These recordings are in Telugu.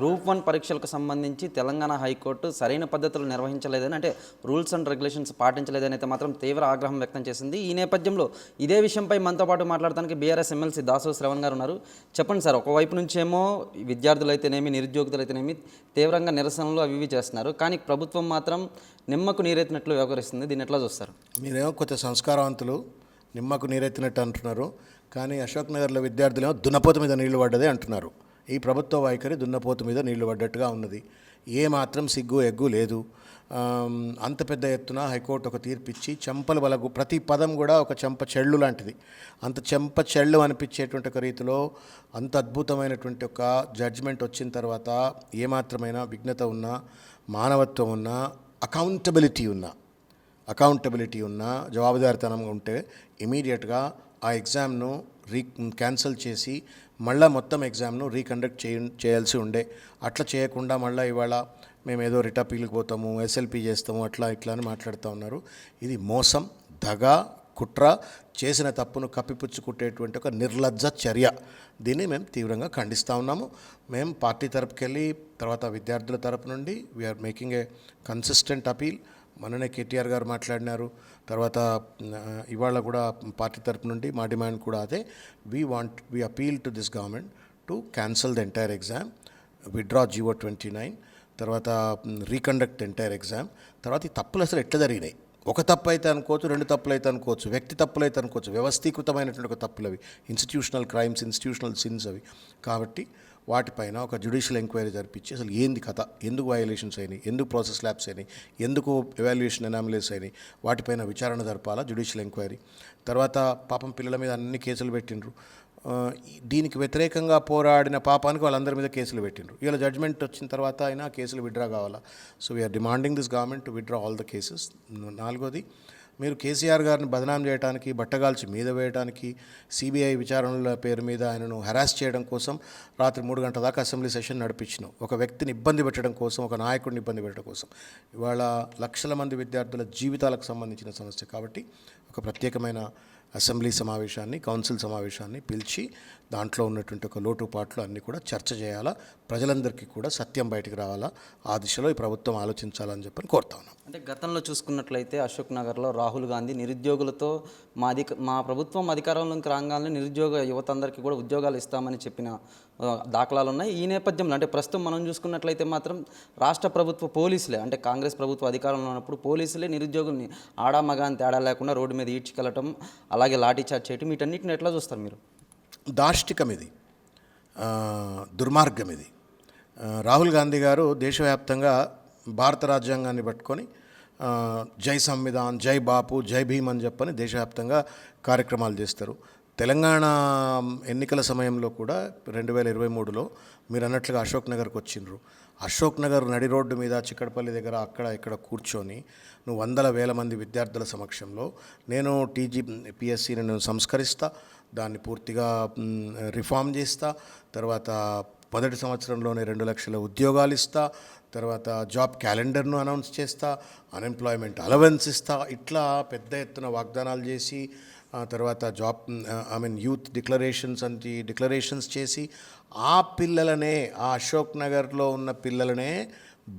గ్రూప్ వన్ పరీక్షలకు సంబంధించి తెలంగాణ హైకోర్టు సరైన పద్ధతులు నిర్వహించలేదని అంటే రూల్స్ అండ్ రెగ్యులేషన్స్ పాటించలేదని అయితే మాత్రం తీవ్ర ఆగ్రహం వ్యక్తం చేసింది. ఈ నేపథ్యంలో ఇదే విషయంపై మనతో పాటు మాట్లాడడానికి బీఆర్ఎస్ ఎమ్మెల్సీ దాసు శ్రవణ్ గారు ఉన్నారు. చెప్పండి సార్ ఒకవైపు నుంచేమో విద్యార్థులు అయితేనేమి నిరుద్యోగులు అయితేనేమి తీవ్రంగా నిరసనలు అవి ఇవి చేస్తున్నారు. కానీ ప్రభుత్వం మాత్రం నిమ్మకు నీరెత్తినట్లు వ్యవహరిస్తుంది. దీన్ని ఎట్లా చూస్తారు? మీరేమో కొత్త సంస్కారవంతులు నిమ్మకు నీరెత్తినట్టు అంటున్నారు. కానీ అశోక్ నగర్లో విద్యార్థులేమో దున్నపోత మీద నీళ్ళు పడ్డదే అంటున్నారు. ఈ ప్రభుత్వ వైఖరి దున్నపోతు మీద నీళ్ళు పడ్డట్టుగా ఉన్నది. ఏ మాత్రం సిగ్గు ఎగ్గు లేదు. అంత పెద్ద ఎత్తున హైకోర్టు ఒక తీర్పిచ్చి చెంపలు బలగు ప్రతి పదం కూడా ఒక చెంప చెళ్ళు లాంటిది. అంత చెంప చెళ్ళు అనిపించేటువంటి ఒక రీతిలో అంత అద్భుతమైనటువంటి ఒక జడ్జిమెంట్ వచ్చిన తర్వాత ఏమాత్రమైన విఘ్నత ఉన్నా మానవత్వం ఉన్నా అకౌంటబిలిటీ ఉన్నా అకౌంటబిలిటీ ఉన్న జవాబుదారితనంగా ఉంటే ఇమీడియట్గా ఆ ఎగ్జామ్ను రీ క్యాన్సిల్ చేసి మళ్ళీ మొత్తం ఎగ్జామ్ను రీకండక్ట్ చేయ చేయాల్సి ఉండే. అట్లా చేయకుండా మళ్ళీ ఇవాళ మేము ఏదో రిటపీలకు పోతాము ఎస్ఎల్పి చేస్తాము అట్లా ఇట్లా అని మాట్లాడుతూ ఉన్నారు. ఇది మోసం దగ కుట్ర చేసిన తప్పును కప్పిపుచ్చుకుట్టేటువంటి ఒక నిర్లజ్జ చర్య. దీన్ని మేము తీవ్రంగా ఖండిస్తూ ఉన్నాము. మేము పార్టీ తరపుకెళ్ళి తర్వాత విద్యార్థుల తరపు నుండి we're making a consistent appeal మననే కేటీఆర్ గారు మాట్లాడినారు. తర్వాత ఇవాళ కూడా పార్టీ తరపు నుండి మా డిమాండ్ కూడా అదే. We want we appeal to this government to cancel the entire exam withdraw GO twenty nine తర్వాత రీకండక్ట్ ఎంటైర్ ఎగ్జామ్ తర్వాత ఈ తప్పులు అసలు ఎట్లా జరిగినాయి? ఒక తప్పు అయితే అనుకోవచ్చు రెండు తప్పులు అయితే అనుకోవచ్చు వ్యక్తి తప్పులు అయితే అనుకోవచ్చు వ్యవస్థీకృతమైనటువంటి ఒక తప్పులు అవి. ఇన్స్టిట్యూషనల్ క్రైమ్స్ ఇన్స్టిట్యూషనల్ సిన్స్ అవి. కాబట్టి వాటిపైన ఒక జ్యుడిషియల్ ఎంక్వైరీ జరిపించి అసలు ఏంది కథ? ఎందుకు వయలేషన్స్ అయినాయి? ఎందుకు ప్రాసెస్ ల్యాబ్స్ అయినాయి? ఎందుకు ఎవాల్యుయేషన్ ఎనామిలేస్ అయినాయి? వాటిపైన విచారణ జరపాలా? జ్యుడిషియల్ ఎంక్వైరీ తర్వాత పాపం పిల్లల మీద అన్ని కేసులు పెట్టిండ్రు. దీనికి వ్యతిరేకంగా పోరాడిన పాపానికి వాళ్ళందరి మీద కేసులు పెట్టిండ్రు. ఇవాళ జడ్జ్మెంట్ వచ్చిన తర్వాత అయినా కేసులు విత్డ్రా కావాలా? So we're demanding this government to withdraw all the cases నాలుగోది మీరు కేసీఆర్ గారిని బదనాం చేయడానికి బట్టగాల్చి మీద వేయడానికి సిబిఐ విచారణల పేరు మీద ఆయనను హెరాస్ చేయడం కోసం రాత్రి మూడు గంటల దాకా అసెంబ్లీ సెషన్ నడిపించినాం. ఒక వ్యక్తిని ఇబ్బంది పెట్టడం కోసం ఒక నాయకుడిని ఇబ్బంది పెట్టడం కోసం. ఇవాళ లక్షల మంది విద్యార్థుల జీవితాలకు సంబంధించిన సమస్య కాబట్టి ఒక ప్రత్యేకమైన అసెంబ్లీ సమావేశాన్ని కౌన్సిల్ సమావేశాన్ని పిలిచి దాంట్లో ఉన్నటువంటి ఒక లోటుపాట్లు అన్నీ కూడా చర్చ చేయాలా? ప్రజలందరికీ కూడా సత్యం బయటకు రావాలా? ఆ దిశలో ఈ ప్రభుత్వం ఆలోచించాలని చెప్పని కోరుతా ఉన్నాం. అంటే గతంలో చూసుకున్నట్లయితే అశోక్ నగర్లో రాహుల్ గాంధీ నిరుద్యోగులతో మా అధిక మా ప్రభుత్వం అధికారంలోకి రాగానే నిరుద్యోగ యువత అందరికీ కూడా ఉద్యోగాలు ఇస్తామని చెప్పిన దాఖలాలు ఉన్నాయి. ఈ నేపథ్యంలో అంటే ప్రస్తుతం మనం చూసుకున్నట్లయితే మాత్రం రాష్ట్ర ప్రభుత్వ పోలీసులే అంటే కాంగ్రెస్ ప్రభుత్వ అధికారంలో ఉన్నప్పుడు పోలీసులే నిరుద్యోగుల్ని ఆడా మగ అని తేడా లేకుండా రోడ్డు మీద ఈడ్చుకెళ్ళటం అలాగే లాఠీ చార్జ్ చేయటం వీటన్నిటిని ఎట్లా చూస్తారు మీరు? దాష్టికం ఇది దుర్మార్గం ఇది రాహుల్ గాంధీ గారు దేశవ్యాప్తంగా భారత రాజ్యాంగాన్ని పట్టుకొని జై సంవిధాన్ జై బాపు జై భీమ్ అని చెప్పని దేశవ్యాప్తంగా కార్యక్రమాలు చేస్తారు. తెలంగాణ ఎన్నికల సమయంలో కూడా రెండు వేల ఇరవై మూడులో మీరు అన్నట్లుగా అశోక్ నగర్కి వచ్చిండ్రు. అశోక్ నగర్ నడి రోడ్డు మీద చిక్కడపల్లి దగ్గర అక్కడ ఇక్కడ కూర్చొని నువ్వు వందల వేల మంది విద్యార్థుల సమక్షంలో నేను టీజీ పిఎస్సిని నేను సంస్కరిస్తా దాన్ని పూర్తిగా రిఫార్మ్ చేస్తా తర్వాత మొదటి సంవత్సరంలోనే రెండు లక్షల ఉద్యోగాలు ఇస్తా తర్వాత జాబ్ క్యాలెండర్ను అనౌన్స్ చేస్తా అన్ఎంప్లాయ్మెంట్ అలవెన్స్ ఇస్తా ఇట్లా పెద్ద ఎత్తున వాగ్దానాలు చేసి ఆ తర్వాత job I mean youth declarations అంటే డిక్లరేషన్స్ చేసి ఆ పిల్లలనే ఆ అశోక్ నగర్లో ఉన్న పిల్లలనే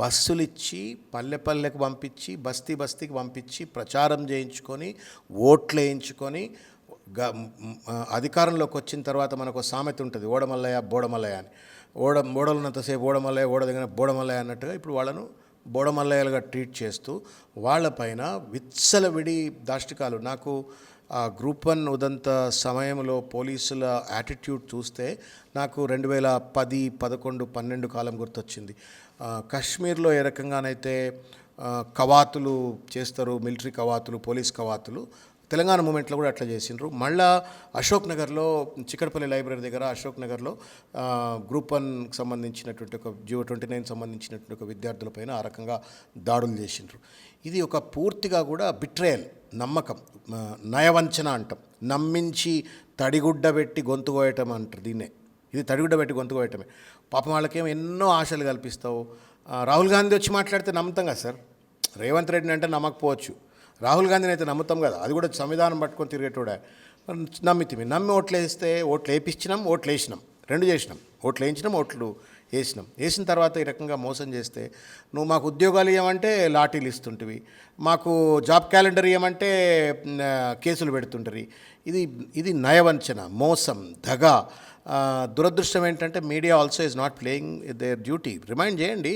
బస్సులు ఇచ్చి పల్లె పల్లెకు పంపించి బస్తీ బస్తీకి పంపించి ప్రచారం చేయించుకొని ఓట్లు వేయించుకొని అధికారంలోకి వచ్చిన తర్వాత మనకు ఒక సామెత ఉంటుంది ఓడమల్లయ్య బోడమల్లయ్య అని. ఓడ ఓడలున్నంతసేపు ఓడమల్లయ్య ఓడ దగ్గర బోడమల్లయ్య అన్నట్టుగా ఇప్పుడు వాళ్ళను బోడమల్లయ్యలుగా ట్రీట్ చేస్తూ వాళ్ళపైన విత్సలవిడి దాష్టికాలు. నాకు ఆ గ్రూప్ వన్ ఉదంత సమయంలో పోలీసుల యాటిట్యూడ్ చూస్తే నాకు రెండు వేల పది పదకొండు పన్నెండు కాలం గుర్తొచ్చింది. కశ్మీర్లో కాశ్మీర్లో ఏ రకంగానైతే కవాతులు చేస్తారు మిలిటరీ కవాతులు పోలీస్ కవాతులు తెలంగాణ మూమెంట్లో కూడా అట్లా చేసిండ్రు. మళ్ళా అశోక్ నగర్లో చిక్కడపల్లి లైబ్రరీ దగ్గర అశోక్ నగర్లో గ్రూప్ వన్కి సంబంధించినటువంటి ఒక జియో ట్వంటీ నైన్ సంబంధించినటువంటి ఒక విద్యార్థులపైన ఆ రకంగా దాడులు చేసిండ్రు. ఇది ఒక పూర్తిగా కూడా బిట్రేయల్ నమ్మకం నయవంచన అంటాం. నమ్మించి తడిగుడ్డ పెట్టి గొంతు కోయటం అంటారు దీన్నే. ఇది తడిగుడ్డ పెట్టి గొంతు కోయటమే. పాపం వాళ్ళకేమో ఎన్నో ఆశలు కల్పిస్తావు. రాహుల్ గాంధీ వచ్చి మాట్లాడితే నమ్ముతాం కదా సార్? రేవంత్ రెడ్డిని అంటే నమ్మకపోవచ్చు. రాహుల్ గాంధీని అయితే నమ్ముతాం కదా అది కూడా సంవిధానం పట్టుకొని తిరిగేటోడే. నమ్మితిమి నమ్మి ఓట్లు వేస్తే ఓట్లు వేయించినాం ఓట్లు వేసినాం రెండు చేసినాం ఓట్లు వేయించినాం ఓట్లు వేసినాం. వేసిన తర్వాత ఈ రకంగా మోసం చేస్తే నువ్వు మాకు ఉద్యోగాలు ఇవ్వమంటే లాఠీలు ఇస్తుంటివి మాకు జాబ్ క్యాలెండర్ ఇవ్వమంటే కేసులు పెడుతుంటారు. ఇది ఇది నయవంచన మోసం దగ. దురదృష్టం ఏంటంటే media also is not playing their duty remind చేయండి.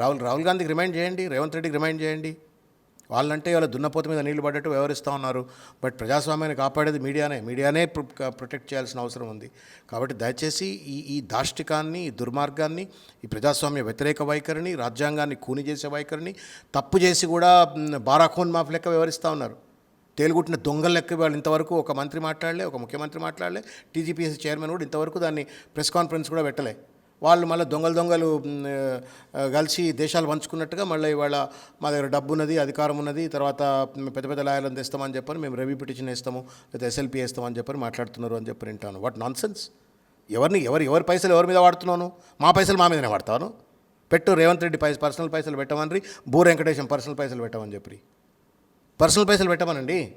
రాహుల్ రాహుల్ గాంధీకి రిమైండ్ చేయండి రేవంత్ రెడ్డికి రిమైండ్ చేయండి. వాళ్ళంటే వాళ్ళ దున్నపోత మీద నీళ్ళు పడ్డట్టు వ్యవహరిస్తూ ఉన్నారు. బట్ ప్రజాస్వామ్యాన్ని కాపాడేది మీడియానే. మీడియానే ప్రొటెక్ట్ చేయాల్సిన అవసరం ఉంది. కాబట్టి దయచేసి ఈ ఈ దాష్టికాన్ని ఈ దుర్మార్గాన్ని ఈ ప్రజాస్వామ్య వ్యతిరేక వైఖరిని రాజ్యాంగాన్ని కూని చేసే వైఖరిని తప్పు చేసి కూడా బారాఖోన్ మాఫ్ లెక్క వ్యవహరిస్తూ ఉన్నారు. తేలుగుట్టిన దొంగల లెక్క వాళ్ళు ఇంతవరకు ఒక మంత్రి మాట్లాడలే ఒక ముఖ్యమంత్రి మాట్లాడలే టీజీపీఎస్సీ చైర్మన్ కూడా ఇంతవరకు దాన్ని ప్రెస్ కాన్ఫరెన్స్ కూడా పెట్టలే. వాళ్ళు మళ్ళీ దొంగలు దొంగలు కలిసి దేశాలు పంచుకున్నట్టుగా మళ్ళీ ఇవాళ మా దగ్గర డబ్బు ఉన్నది అధికారం ఉన్నది తర్వాత పెద్ద పెద్ద లాయర్లను తెస్తామని చెప్పని మేము రెవీ పిటిషన్ వేస్తాము లేదా ఎస్ఎల్పి వేస్తామని చెప్పని మాట్లాడుతున్నారు అని చెప్పి వింటాను. వాట్ నాన్ సెన్స్ ఎవరిని ఎవరు ఎవరి పైసలు ఎవరి మీద వాడుతున్నాను? మా పైసలు మా మీదనే వాడతాను? పెట్టు రేవంత్ రెడ్డి పైసలు పర్సనల్ పైసలు పెట్టమని భూ వెంకటేశం పర్సనల్ పైసలు పెట్టమని చెప్పి. పర్సనల్ పైసలు పెట్టమనండి.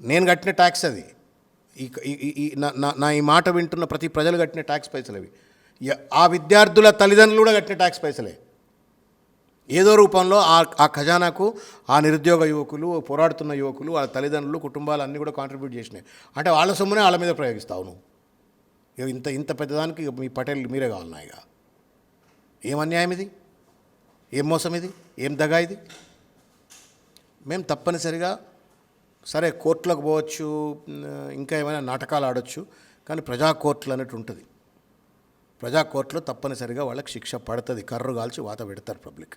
నేను కట్టిన ట్యాక్స్ అది. ఈ ఈ- నా- ఈ మాట వింటున్న ప్రతి ప్రజలు కట్టిన ట్యాక్స్ పైసలు అవి. ఆ విద్యార్థుల తల్లిదండ్రులు కూడా కట్టిన ట్యాక్స్ పైసలే. ఏదో రూపంలో ఆ ఆ ఖజానాకు ఆ నిరుద్యోగ యువకులు పోరాడుతున్న యువకులు వాళ్ళ తల్లిదండ్రులు కుటుంబాలు అన్నీ కూడా కాంట్రిబ్యూట్ చేసినాయి. అంటే వాళ్ళ సొమ్మునే వాళ్ళ మీద ప్రయోగిస్తావు నువ్వు. ఇక ఇంత ఇంత పెద్దదానికి ఇక మీ పటేల్ మీరే కావాలన్నా ఇక ఏం అన్యాయం ఇది? ఏం మోసం ఇది? ఏం దగా ఇది? మేము తప్పనిసరిగా సరే కోర్టులకు పోవచ్చు ఇంకా ఏమైనా నాటకాలు ఆడొచ్చు కానీ ప్రజా కోర్టులు అన్నట్టు ఉంటుంది ప్రజా కోర్టులో తప్పనిసరిగా వాళ్ళకి శిక్ష పడుతుంది. కర్రు కాల్చి వాత పెడతారు పబ్లిక్.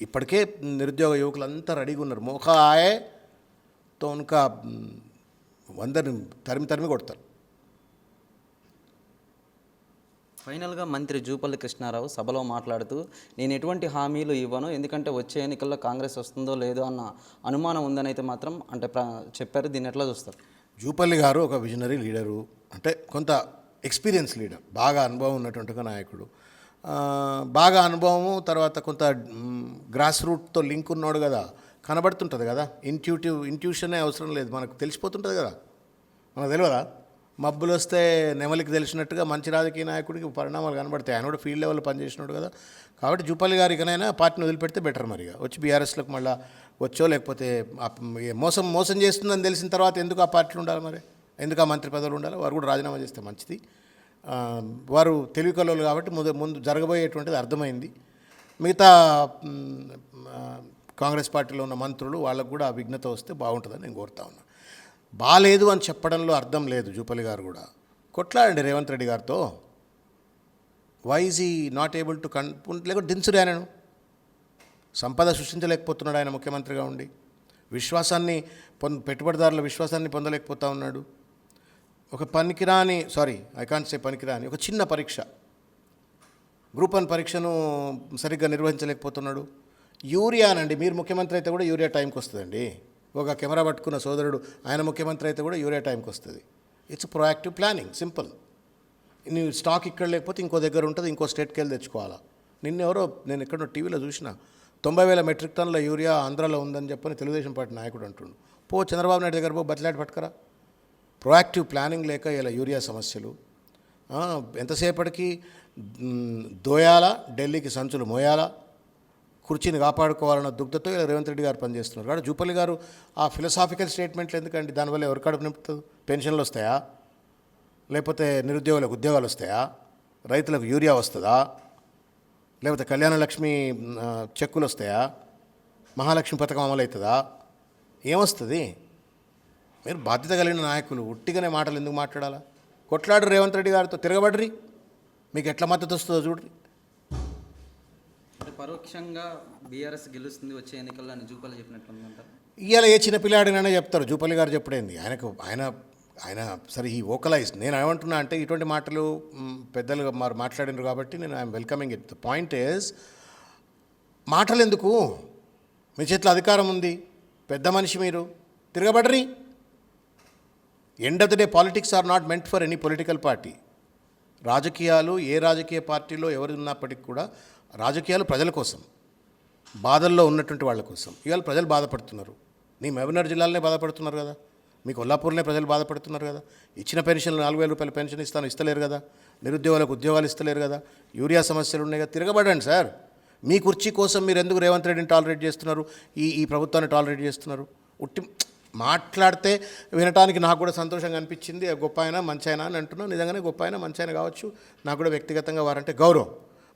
ఇప్పటికే నిరుద్యోగ యువకులు అంతా రెడీగా ఉన్నారు. మోకా ఆయే తో ఉనకా ఉమ్, అందరిని తరిమి తరిమి కొడతారు. ఫైనల్గా మంత్రి జూపల్లి కృష్ణారావు సభలో మాట్లాడుతూ నేను ఎటువంటి హామీలు ఇవ్వను. ఎందుకంటే వచ్చే ఎన్నికల్లో కాంగ్రెస్ వస్తుందో లేదో అన్న అనుమానం ఉందని అయితే మాత్రం అంటే ప్ర- చెప్పారు. దీన్ని ఎట్లా చూస్తారు? జూపల్లి గారు ఒక విజనరీ లీడరు. అంటే కొంత ఎక్స్పీరియన్స్ లీడర్ బాగా అనుభవం ఉన్నటువంటి ఒక నాయకుడు. బాగా అనుభవము తర్వాత కొంత గ్రాస్ రూట్తో లింక్ ఉన్నాడు కదా కనబడుతుంటుంది కదా. ఇంట్యూటివ్ ఇంట్యూషనే అవసరం లేదు మనకు తెలిసిపోతుంటుంది కదా. మనకు తెలియదా మబ్బులు వస్తే నెమలికి తెలిసినట్టుగా మంచి రాజకీయ నాయకుడికి పరిణామాలు కనబడతాయి. ఆయన కూడా ఫీల్డ్ లెవెల్లో పనిచేసినాడు కదా. కాబట్టి జూపల్లి గారికినైనా ఇకనైనా పార్టీని వదిలిపెడితే బెటర్ మరిగా వచ్చి బీఆర్ఎస్లోకి మళ్ళీ వచ్చో లేకపోతే మోసం మోసం చేస్తుందని తెలిసిన తర్వాత ఎందుకు ఆ పార్టీలు ఉండాలి మరి? ఎందుకు ఆ మంత్రి పదవులు ఉండాలి? వారు కూడా రాజీనామా చేస్తే మంచిది. వారు తెలివి కలవలు కాబట్టి ముందు ముందు జరగబోయేటువంటిది అర్థమైంది. మిగతా కాంగ్రెస్ పార్టీలో ఉన్న మంత్రులు వాళ్ళకు కూడా ఆ విఘ్నత వస్తే బాగుంటుందని నేను కోరుతా ఉన్నా. బాగాలేదు అని చెప్పడంలో అర్థం లేదు జూపల్లి గారు కూడా. కొట్లాడండి రేవంత్ రెడ్డి గారితో. వైజ్ ఈ నాట్ ఏబుల్ టు కన్ లేకపోతే దించుడు ఆయనను. సంపద సృష్టించలేకపోతున్నాడు ఆయన ముఖ్యమంత్రిగా ఉండి. విశ్వాసాన్ని పొంద పెట్టుబడిదారుల విశ్వాసాన్ని పొందలేకపోతా ఉన్నాడు. ఒక పనికిరాని సారీ ఐ కాంట్ సే పనికిరాని ఒక చిన్న పరీక్ష. గ్రూప్ వన్ పరీక్షను సరిగ్గా నిర్వహించలేకపోతున్నాడు. యూరియానండి మీరు ముఖ్యమంత్రి అయితే కూడా యూరియా టైంకి వస్తుందండి. ఒక కెమెరా పట్టుకున్న సోదరుడు ఆయన ముఖ్యమంత్రి అయితే కూడా యూరియా టైంకి వస్తుంది. ఇట్స్ ప్రొయాక్టివ్ ప్లానింగ్ సింపుల్ నీ స్టాక్ ఇక్కడ లేకపోతే ఇంకో దగ్గర ఉంటుంది ఇంకో స్టేట్కి వెళ్ళి తెచ్చుకోవాలా. నిన్న ఎవరో నేను ఎక్కడో టీవీలో చూసిన తొంభై వేల మెట్రిక్ టన్నుల యూరియా ఆంధ్రాలో ఉందని చెప్పని తెలుగుదేశం పార్టీ నాయకుడు అంటుండు. పో చంద్రబాబు నాయుడు దగ్గర పో బతిలాట పట్టుకరా. ప్రోయాక్టివ్ ప్లానింగ్ లేక ఇలా యూరియా సమస్యలు. ఎంతసేపటికి దోయాల ఢిల్లీకి సంచులు మోయాలా కుర్చీని కాపాడుకోవాలన్న దుగ్ధతో ఇలా రేవంత్ రెడ్డి గారు పనిచేస్తున్నారు. కాబట్టి జూపల్లి గారు ఆ ఫిలసాఫికల్ స్టేట్మెంట్లు ఎందుకండి? దానివల్ల ఎవరి కడుపు నింపుతుంది పెన్షన్లు వస్తాయా? లేకపోతే నిరుద్యోగులకు ఉద్యోగాలు వస్తాయా? రైతులకు యూరియా వస్తుందా? లేకపోతే కళ్యాణ లక్ష్మి చెక్కులు వస్తాయా? మహాలక్ష్మి పథకం అమలు అవుతుందా ఏమొస్తుంది? మీరు బాధ్యత కలిగిన నాయకులు ఉట్టిగానే మాటలు ఎందుకు మాట్లాడాలా? కొట్లాడు రేవంత్ రెడ్డి గారితో తిరగబడ్రి. మీకు ఎట్లా మద్దతు వస్తుందో చూడ్రి. పరోక్షంగా బీఆర్ఎస్ గెలుస్తుంది వచ్చే ఎన్నికల్లో అని జూపల్లి చెప్పినట్లు ఉందంటారు ఇవాళ ఏ చిన్న పిల్లాడినైనా చెప్తారు జూపల్లి గారు చెప్పడేంది? ఆయనకు ఆయన ఆయన సరే ఈ వోకలైజ్ నేను ఏమంటున్నా అంటే ఇటువంటి మాటలు పెద్దలు మరి మాట్లాడినారు కాబట్టి నేను I'm welcoming it. The point is మాటలు ఎందుకు మీ చేతిలో అధికారం ఉంది. పెద్ద మనిషి మీరు. తిరగబడరి. End of the day politics are not meant for any political party రాజకీయాలు ఏ రాజకీయ పార్టీలో ఎవరు ఉన్నప్పటికీ కూడా రాజకీయాలు ప్రజల కోసం బాధల్లో ఉన్నటువంటి వాళ్ళ కోసం. ఇవాళ ప్రజలు బాధపడుతున్నారు. నీ మహబూబ్నగర్ జిల్లాలోనే బాధపడుతున్నారు కదా. మీ కొల్లాపూర్లోనే ప్రజలు బాధపడుతున్నారు కదా. ఇచ్చిన పెన్షన్లు నాలుగు వేల రూపాయల పెన్షన్ ఇస్తాను ఇస్తలేరు కదా. నిరుద్యోగులకు ఉద్యోగాలు ఇస్తలేరు కదా. యూరియా సమస్యలు ఉన్నాయి కదా. తిరగబడండి సార్. మీ కుర్చీ కోసం మీరు ఎందుకు రేవంత్ రెడ్డిని టాలరేట్ చేస్తున్నారు? ఈ ఈ ప్రభుత్వాన్ని టాలరేట్ చేస్తున్నారు? ఉట్టి మాట్లాడితే వినటానికి నాకు కూడా సంతోషంగా అనిపించింది. గొప్ప ఆయన మంచి ఆయన అని అంటున్నాను నిజంగానే గొప్ప ఆయన మంచి ఆయన కావచ్చు. నాకు కూడా వ్యక్తిగతంగా వారంటే గౌరవం.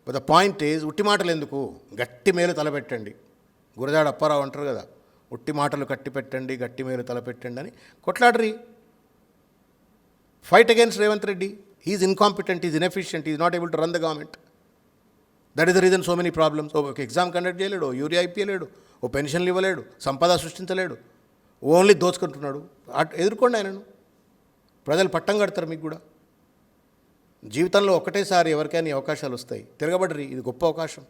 బట్ ద పాయింట్ ఈజ్ ఉట్టి మాటలు ఎందుకు? గట్టి మేలు తలపెట్టండి. గురజాడ అప్పారావు అంటారు కదా ఉట్టి మాటలు కట్టి పెట్టండి గట్టి మేలు తలపెట్టండి అని కొట్లాడరి. Fight against Revanth Reddy. He's incompetent is inefficient is not able to run the government that is the reason so many problems ఒక ఎగ్జామ్ కండక్ట్ చేయలేడు యూరియా ఇప్పించలేడు ఓ పెన్షన్లు ఇవ్వలేడు సంపద సృష్టించలేడు. ఓన్లీ దోచుకుంటున్నాడు. అటు ఎదుర్కోండి ఆయనను. ప్రజలు పట్టం కడతారు మీకు కూడా. జీవితంలో ఒకటేసారి ఎవరికైనా అవకాశాలు వస్తాయి. తిరగబడరి ఇది గొప్ప అవకాశం.